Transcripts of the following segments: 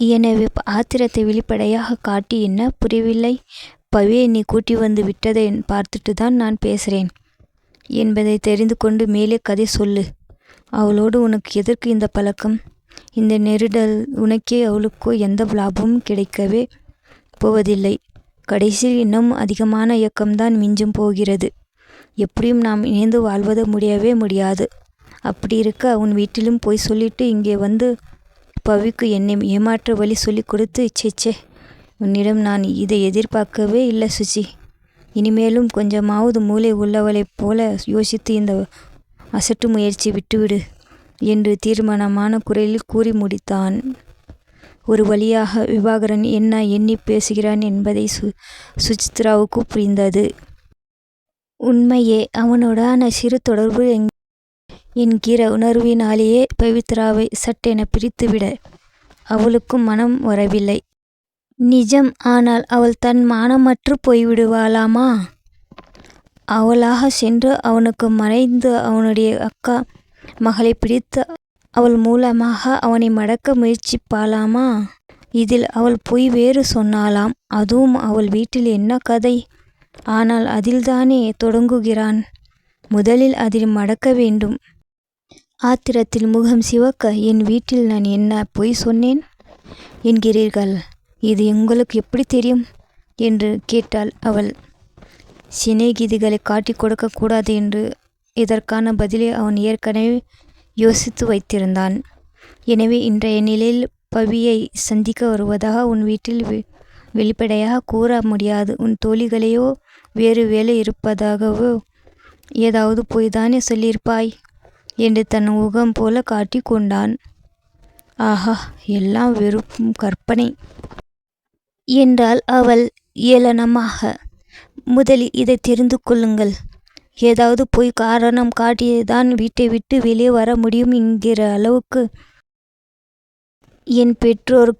எனவே ஆத்திரத்தை வெளிப்படையாகக் காட்டி என்ன புரியவில்லை? பவியை நீ கூட்டி வந்து விட்டதை பார்த்துட்டுத்தான் நான் பேசுகிறேன் என்பதை தெரிந்து கொண்டு மேலே கதை சொல்லு. அவளோடு உனக்கு எதற்கு இந்த பழக்கம்? இந்த நெருடல் உனக்கே அவளுக்கோ எந்த லாபமும் கிடைக்கவே போவதில்லை. கடைசியில் இன்னும் அதிகமான இயக்கம்தான் மிஞ்சும் போகிறது. எப்படியும் நாம் இணைந்து வாழ்வது முடியவே முடியாது. அப்படி இருக்க உன் வீட்டிலும் போய் சொல்லிட்டு இங்கே வந்து பவிக்கு என்னை ஏமாற்ற வழி சொல்லிக் கொடுத்து சேச்சே உன்னிடம் நான் இதை எதிர்பார்க்கவே இல்லை சுஜி. இனிமேலும் கொஞ்சமாவது மூளை உள்ளவளைப் போல யோசித்து இந்த அசட்டு முயற்சி விட்டுவிடு என்று தீர்மானமான குரலில் கூறி முடித்தான். ஒரு வழியாக விவாகரன் என்ன எண்ணி பேசுகிறான் என்பதை சு சுசித்ராவுக்கு புரிந்தது. உண்மையே அவனோடான சிறு தொடர்பு எங் என்கிற உணர்வினாலேயே பவித்ராவை சட்டென பிரித்துவிட அவளுக்கும் மனம் வரவில்லை. நிஜம் ஆனால் அவள் தன் மானமற்று போய்விடுவாளாமா? அவளாக சென்று அவனுக்கு மறைந்து அவனுடைய அக்கா மகளை பிடித்து அவள் மூலமாக அவனை மடக்க முயற்சிப்பாளாமா? இதில் அவள் பொய் வேறு சொன்னாளாம். அதுவும் அவள் வீட்டில் என்ன கதை? ஆனால் அதில்தானே தொடங்குகிறான். முதலில் அதில் மடக்க வேண்டும். ஆத்திரத்தில் முகம் சிவக்க என் வீட்டில் நான் என்ன பொய் சொன்னேன் என்கிறீர்கள்? இது உங்களுக்கு எப்படி தெரியும்? என்று கேட்டாள் அவள். சிநேகிதிகளை காட்டிக் கொடுக்கக்கூடாது என்று இதற்கான பதிலை அவன் ஏற்கனவே யோசித்து வைத்திருந்தான். எனவே இன்றைய நிலையில் பவியை சந்திக்க வருவதாக உன் வீட்டில் வெ- வெளிப்படையாக கூற முடியாது. உன் தோழிகளையோ வேறு வேலை இருப்பதாகவோ ஏதாவது போய்தானே சொல்லியிருப்பாய்? என்று தன் முகம் போல காட்டி கொண்டான். ஆஹா எல்லாம் வெறும் கற்பனை என்றாள் அவள் ஏளனமாக. முதலில் இதை தெரிந்து கொள்ளுங்கள். ஏதாவது போய் காரணம் காட்டியதான் வீட்டை விட்டு வெளியே வர முடியும் என்கிற அளவுக்கு என் பெற்றோர்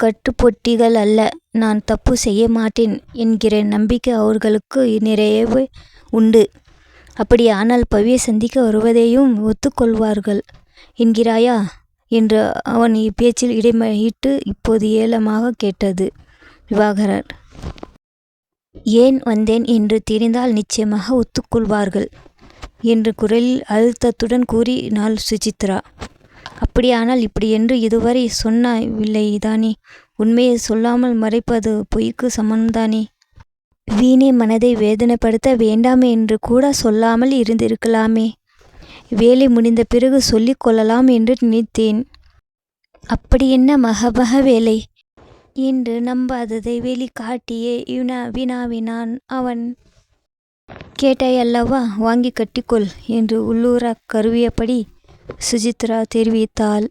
கட்டுப்பொட்டிகள் அல்ல. நான் தப்பு செய்ய மாட்டேன் என்கிற நம்பிக்கை அவர்களுக்கு நிறையவே உண்டு. அப்படியானால் பவியை சந்திக்க வருவதையும் ஒத்துக்கொள்வார்கள். என்கிறாயா? என்று அவன் இப்பேச்சில் இடைமறிட்டு இப்போது ஏலமாக கேட்டது விவாகரர். ஏன் வந்தேன் என்று தெரிந்தால் நிச்சயமாக ஒத்துக்கொள்வார்கள் என்று குரலில் அழுத்தத்துடன் கூறினாள் சுசித்ரா. அப்படியானால் இப்படி என்று இதுவரை சொன்னவில்லைதானே உண்மையை சொல்லாமல் மறைப்பது பொய்க்கு சமம்தானே? வீணே மனதை வேதனைப்படுத்த வேண்டாம் என்று கூட சொல்லாமல் இருந்திருக்கலாமே. வேலை முடிந்த பிறகு சொல்லிக் கொள்ளலாம் என்று நினைத்தேன். அப்படி என்ன மகபக வேலை? என்று நம்பாததை வெளிக்காட்டியே இவனா வினாவினான் அவன். கேட்டாய் அல்லவா வாங்கி கட்டிக்கொள் என்று உள்ளூர கருவியபடி சுஜித்ரா தெரிவித்தாள்.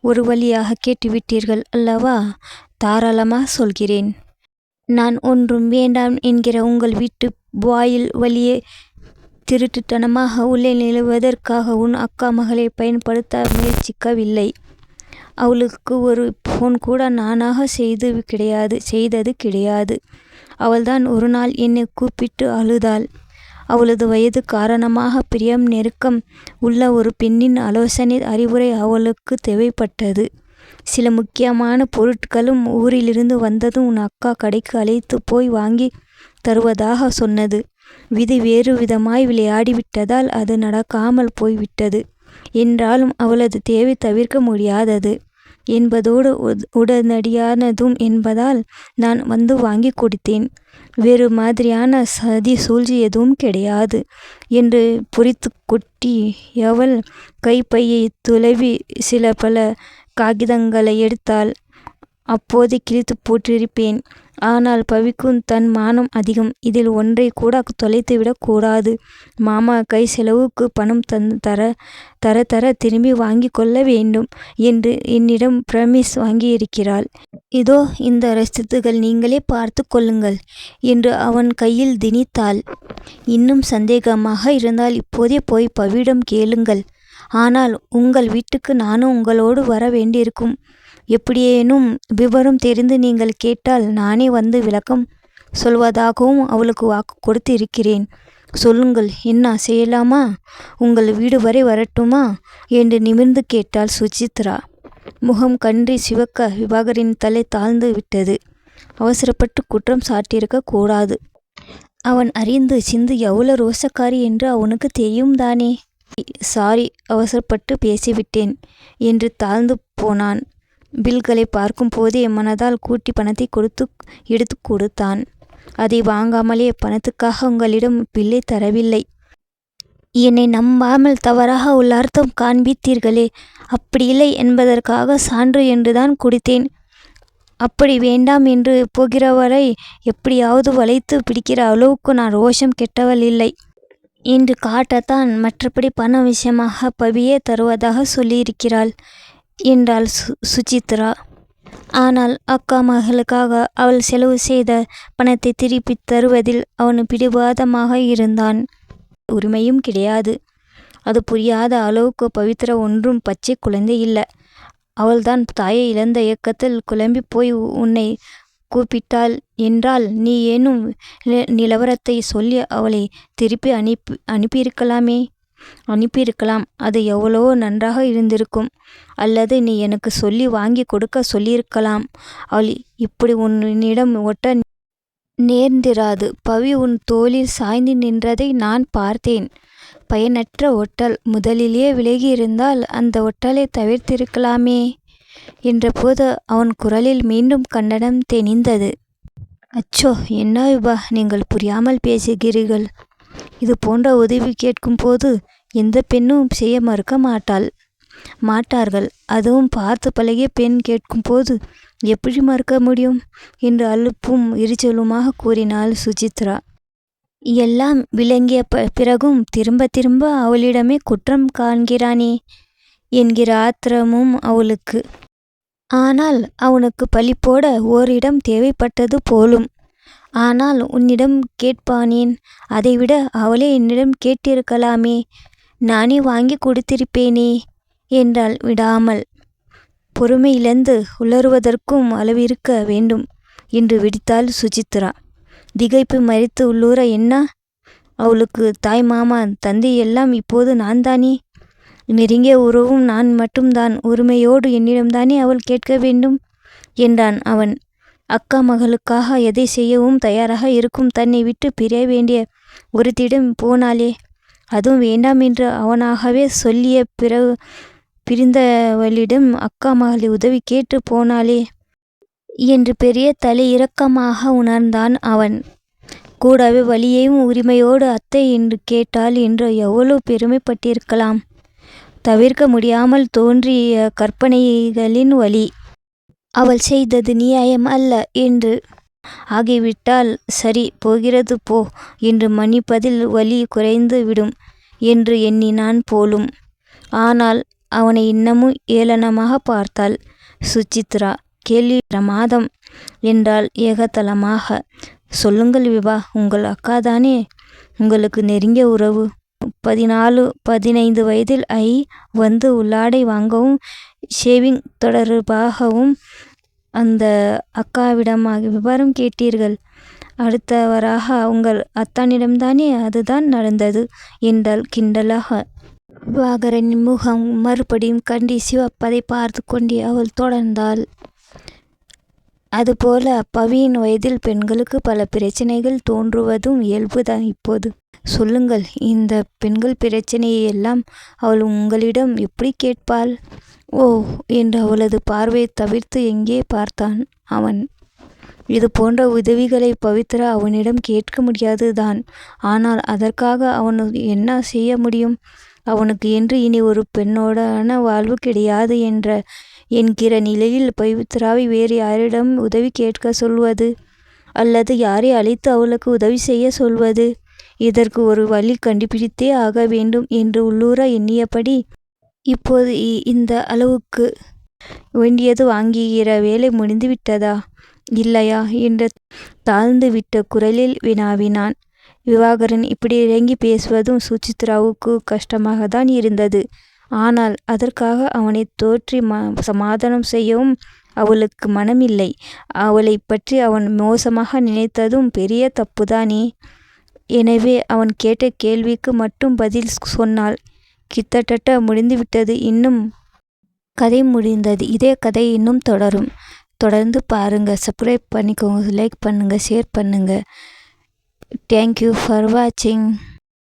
ஒரு வழியாக கேட்டுவிட்டீர்கள் அல்லவா? தாராளமாக சொல்கிறேன். நான் ஒன்றும் வேண்டாம் என்கிற உங்கள் வீட்டு வாயில் வழியே திருட்டுத்தனமாக உள்ளே நிலவுவதற்காக உன் அக்கா மகளை பயன்படுத்த முயற்சிக்கவில்லை. அவளுக்கு ஒரு ஃபோன் கூட நானாக செய்து கிடையாது செய்தது கிடையாது. அவள்தான் ஒரு நாள் என்னை கூப்பிட்டு அழுதாள். அவளது வயது காரணமாக பிரியம் நெருக்கம் உள்ள ஒரு பெண்ணின் ஆலோசனை அறிவுரை அவளுக்கு தேவைப்பட்டது. சில முக்கியமான பொருட்களும் ஊரிலிருந்து வந்ததும் உன் அக்கா கடைக்கு அழைத்து போய் வாங்கி தருவதாக சொன்னது. விதி வேறு விதமாய் விளையாடிவிட்டதால் அது நடக்காமல் போய்விட்டது. என்றாலும் அவளது தேவை தவிர்க்க முடியாதது. என்பதோடு உடனடியானதும் என்பதால் நான் வந்து வாங்கி கொடுத்தேன். வேறு மாதிரியான சதி சூழ்ச்சி எதுவும் கிடையாது என்று புரித்து கொட்டி அவள் கைப்பையை துளவி சில பல காகிதங்களை எடுத்தாள். அப்போதே கிழித்து போட்டிருப்பேன் ஆனால் பவிக்கும் தன் மானம் அதிகம். இதில் ஒன்றை கூட தொலைத்துவிடக் கூடாது. மாமா கை செலவுக்கு பணம் தந் தர தர தர திரும்பி வாங்கி கொள்ள வேண்டும் என்று என்னிடம் பிரமிஸ் வாங்கியிருக்கிறாள். இதோ இந்த ரசித்துகள் நீங்களே பார்த்து கொள்ளுங்கள் என்று அவன் கையில் திணித்தாள். இன்னும் சந்தேகமாக இருந்தால் இப்போதே போய் பவியிடம் கேளுங்கள். ஆனால் உங்கள் வீட்டுக்கு நானும் உங்களோடு வர வேண்டியிருக்கும். எப்படியேனும் விவரம் தெரிந்து நீங்கள் கேட்டால் நானே வந்து விளக்கம் சொல்வதாகவும் அவளுக்கு வாக்கு கொடுத்து இருக்கிறேன் சொல்லுங்கள் என்ன செய்யலாமா? உங்கள் வீடு வரை வரட்டுமா? என்று நிமிர்ந்து கேட்டாள் சுசித்ரா முகம் கன்றி சிவக்க விவாகரின் தலை தாழ்ந்து விட்டது. அவசரப்பட்டு குற்றம் சாட்டியிருக்க கூடாது. அவன் அறிந்து சிந்து எவ்வளவு ரோசக்காரி என்று அவனுக்கு தெரியும் தானே? சாரி அவசரப்பட்டு பேசிவிட்டேன் என்று தாழ்ந்து போனான். பில்களை பார்க்கும் போதே மனதால் கூட்டி பணத்தை கொடுத்து எடுத்து கொடுத்தான். அதை வாங்காமலே பணத்துக்காக உங்களிடம் பில்லை தரவில்லை. என்னை நம்பாமல் தவறாக உள்ள அர்த்தம் காண்பித்தீர்களே அப்படியில்லை என்பதற்காக சான்று என்றுதான் கொடுத்தேன். அப்படி வேண்டாம் என்று போகிறவரை எப்படியாவது வளைத்து பிடிக்கிற அளவுக்கு நான் ரோஷம் கெட்டவள் இல்லை. என்று காட்டத்தான் மற்றபடி பண விஷயமாக பவியே தருவதாக சொல்லியிருக்கிறாள் என்றாள் சு சுசித்ரா. ஆனால் அக்கா மகளுக்காக அவள் செலவு செய்த பணத்தை திருப்பித் தருவதில் அவன் பிடிவாதமாக இருந்தான். உரிமையும் கிடையாது. அது புரியாத அளவுக்கு பவித்ரா ஒன்றும் பச்சை குழந்தை இல்லை. அவள்தான் தாயை இழந்த இயக்கத்தில் குழம்பி போய் உன்னை கூப்பிட்டாள் என்றால் நீ ஏனும் நிலவரத்தை சொல்லி அவளை திருப்பி அனுப்பி அனுப்பியிருக்கலாமே? அனுப்பியிருக்கலாம். அது எவ்வளவோ நன்றாக இருந்திருக்கும். அல்லது நீ எனக்கு சொல்லி வாங்கி கொடுக்க சொல்லியிருக்கலாம். அவள் இப்படி உன்னிடம் ஒட்ட நேர்ந்திராது. பவி உன் தோளில் சாய்ந்து நின்றதை நான் பார்த்தேன். பயனற்ற ஒட்டல். முதலிலேயே விலகி இருந்தால் அந்த ஒட்டலை தவிர்த்திருக்கலாமே? என்றபோது அவன் குரலில் மீண்டும் கண்டனம் தெனிந்தது. அச்சோ என்ன விபா நீங்கள் புரியாமல் பேசுகிறீர்கள். இது போன்ற உதவி கேட்கும் போது எந்த பெண்ணும் செய்ய மறுக்க மாட்டாள். மாட்டார்கள். அதுவும் பார்த்து பழகிய பெண் கேட்கும்போது எப்படி மறுக்க முடியும்? என்று அலுப்பும் எரிச்சலுமாக கூறினாள் சுசித்ரா. எல்லாம் விளங்கிய பிறகும் திரும்ப திரும்ப அவளிடமே குற்றம் காண்கிறானே. என்கிற ஆத்திரமும் அவளுக்கு. ஆனால் அவனுக்கு பழிப்போட ஓரிடம் தேவைப்பட்டது போலும். ஆனால் உன்னிடம் கேட்பானேன் அதைவிட அவளே என்னிடம் கேட்டிருக்கலாமே. நானே வாங்கி கொடுத்திருப்பேனே என்றாள் விடாமல். பொறுமை இழந்து உளறுவதற்கும் அளவிருக்க வேண்டும் என்று விடுத்தாள் சுசித்ரா. திகைப்பு மறித்து உள்ளூர என்ன? அவளுக்கு தாய் மாமா தந்தை எல்லாம் இப்போது நான் தானே நெருங்கிய உறவும் நான் மட்டும்தான். உரிமையோடு என்னிடம்தானே அவள் கேட்க வேண்டும்? என்றான் அவன். அக்கா மகளுக்காக எதை செய்யவும் தயாராக இருக்கும் தன்னை விட்டு பிரிய வேண்டிய ஒருத்திடம் போனாலே அதுவும் வேண்டாம் என்று அவனாகவே சொல்லிய பிறகு பிரிந்தவளிடம் அக்கா மகளை உதவி கேட்டு போனாளே என்று பெரிய தலை இரக்கமாக உணர்ந்தான் அவன். கூடவே வழியையும் உரிமையோடு அத்தை என்று கேட்டாள் என்று எவ்வளவு பெருமைப்பட்டிருக்கலாம். தவிர்க்க முடியாமல் தோன்றிய கற்பனைகளின் வழி. அவள் செய்தது நியாயம் அல்ல என்று. ஆகிவிட்டால் சரி போகிறது போ என்று மன்னிப்பதில் வலி குறைந்து விடும் என்று எண்ணினான் போலும். ஆனால் அவனை இன்னமும் ஏளனமாக பார்த்தாள். சுசித்ரா கேள்வி பிரமாதம் என்றால் ஏகத்தலமாக. சொல்லுங்கள் விவா உங்கள் அக்காதானே உங்களுக்கு நெருங்கிய உறவு. பதினாலு பதினைந்து வயதில் ஐ வந்து உள்ளாடை வாங்கவும் ஷேவிங் தொடர்பாகவும் அந்த அக்காவிடமாக விவரம் கேட்டீர்கள். அடுத்தவராக உங்கள் அத்தானிடம்தானே அதுதான் நடந்தது என்றால் கிண்டலாக. விவாகரனின் முகம் மறுபடியும் கண்டி சிவப்பதை பார்த்து கொண்டே அவள் தொடர்ந்தாள். அதுபோல அப்பாவியின் வயதில் பெண்களுக்கு பல பிரச்சனைகள் தோன்றுவதும் இயல்புதான் இப்போது. சொல்லுங்கள் இந்த பெண்கள் பிரச்சனையை எல்லாம் அவள் உங்களிடம் எப்படி கேட்பாள்? ஓ என்று அவளது பார்வையை தவிர்த்து எங்கே பார்த்தான் அவன்? இது போன்ற உதவிகளை பவித்ரா அவனிடம் கேட்க முடியாது தான் ஆனால் அதற்காக அவன் என்ன செய்ய முடியும்? அவனுக்கு என்று இனி ஒரு பெண்ணோடான வாழ்வு கிடையாது என்ற என்கிற நிலையில் பவித்ராவை வேறு யாரிடம் உதவி கேட்க சொல்வது? அல்லது யாரை அழைத்து அவளுக்கு உதவி செய்ய சொல்வது? இதற்கு ஒரு வழி கண்டுபிடித்தே ஆக வேண்டும் என்று உள்ளூர எண்ணியபடி இப்போது இந்த அளவுக்கு வேண்டியது வாங்குகிற வேலை முடிந்துவிட்டதா? இல்லையா? என்று தாழ்ந்து விட்ட குரலில் வினாவினான். விவாகரன் இப்படி இறங்கி பேசுவதும் சுசித்ராவுக்கு கஷ்டமாகத்தான் இருந்தது. ஆனால் அதற்காக அவனை தோற்றி ம சமாதானம் செய்யவும் அவளுக்கு மனமில்லை. அவளை பற்றி அவன் மோசமாக நினைத்ததும் பெரிய தப்புதானே? எனவே அவன் கேட்ட கேள்விக்கு மட்டும் பதில் சொன்னாள். கிட்டத்தட்ட முடிந்துவிட்டது இன்னும். கதை முடிந்தது. இதே கதை இன்னும் தொடரும். தொடர்ந்து பாருங்கள் சப்ஸ்கிரைப் பண்ணிக்கோங்க. லைக் பண்ணுங்கள் ஷேர் பண்ணுங்கள் தேங்க்யூ ஃபார் வாட்சிங்